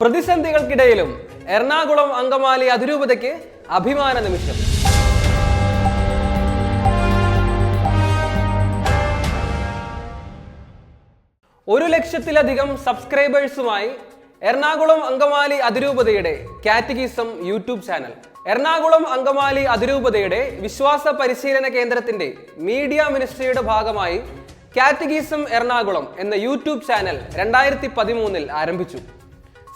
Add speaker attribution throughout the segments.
Speaker 1: പ്രതിസന്ധികൾക്കിടയിലും എറണാകുളം അങ്കമാലി അതിരൂപതയ്ക്ക് അഭിമാന നിമിഷം. ഒരു ലക്ഷത്തിലധികം സബ്സ്ക്രൈബേഴ്സുമായി എറണാകുളം അങ്കമാലി അതിരൂപതയുടെ catechism YouTube channel. Ernakulam Angamaly അതിരൂപതയുടെ വിശ്വാസ പരിശീലന കേന്ദ്രത്തിന്റെ മീഡിയ മിനിസ്ട്രിയുടെ ഭാഗമായി കാറ്റഗീസം എറണാകുളം എന്ന യൂട്യൂബ് ചാനൽ രണ്ടായിരത്തി പതിമൂന്നിൽ ആരംഭിച്ചു.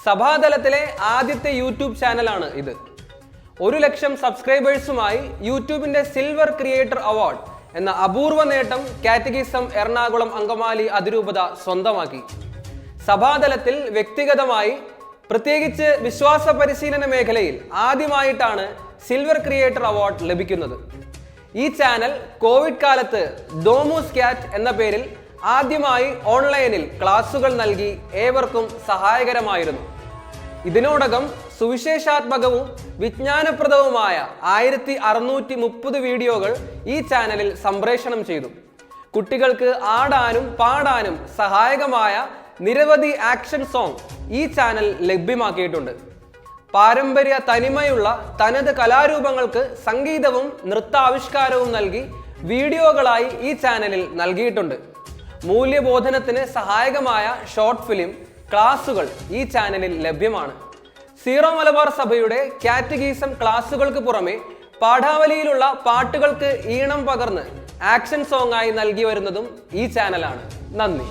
Speaker 1: സഭാതലത്തിലെ ആദ്യത്തെ യൂട്യൂബ് ചാനലാണ് ഇത്. ഒരു ലക്ഷം സബ്സ്ക്രൈബേഴ്സുമായി യൂട്യൂബിന്റെ സിൽവർ ക്രിയേറ്റർ അവാർഡ് എന്ന അപൂർവ നേട്ടം കാറ്റഗിസം എറണാകുളം അങ്കമാലി അതിരൂപത സ്വന്തമാക്കി. സഭാതലത്തിൽ വ്യക്തിഗതമായി പ്രത്യേകിച്ച് വിശ്വാസ പരിശീലന മേഖലയിൽ ആദ്യമായിട്ടാണ് സിൽവർ ക്രിയേറ്റർ അവാർഡ് ലഭിക്കുന്നത്. ഈ ചാനൽ കോവിഡ് കാലത്ത് ഡോമോസ് ക്യാറ്റ് എന്ന പേരിൽ ആദ്യമായി ഓൺലൈനിൽ ക്ലാസുകൾ നൽകി ഏവർക്കും സഹായകരമായിരുന്നു. ഇതിനോടകം സുവിശേഷാത്മകവും വിജ്ഞാനപ്രദവുമായ ആയിരത്തി അറുന്നൂറ്റി മുപ്പത് വീഡിയോകൾ ഈ ചാനലിൽ സംപ്രേഷണം ചെയ്തു. കുട്ടികൾക്ക് ആടാനും പാടാനും സഹായകമായ നിരവധി ആക്ഷൻ സോങ് ഈ ചാനൽ ലഭ്യമാക്കിയിട്ടുണ്ട്. പാരമ്പര്യ തനിമയുള്ള തനത് കലാരൂപങ്ങൾക്ക് സംഗീതവും നൃത്താവിഷ്കാരവും നൽകി വീഡിയോകളായി ഈ ചാനലിൽ നൽകിയിട്ടുണ്ട്. മൂല്യബോധനത്തിന് സഹായകമായ ഷോർട്ട് ഫിലിം ക്ലാസുകൾ ഈ ചാനലിൽ ലഭ്യമാണ്. സീറോ മലബാർ സഭയുടെ കാറ്റഗീസം ക്ലാസുകൾക്ക് പുറമെ പാഠാവലിയിലുള്ള പാട്ടുകൾക്ക് ഈണം പകർന്ന് ആക്ഷൻ സോങ് ആയി നൽകി വരുന്നതും ഈ ചാനലാണ്. നന്ദി.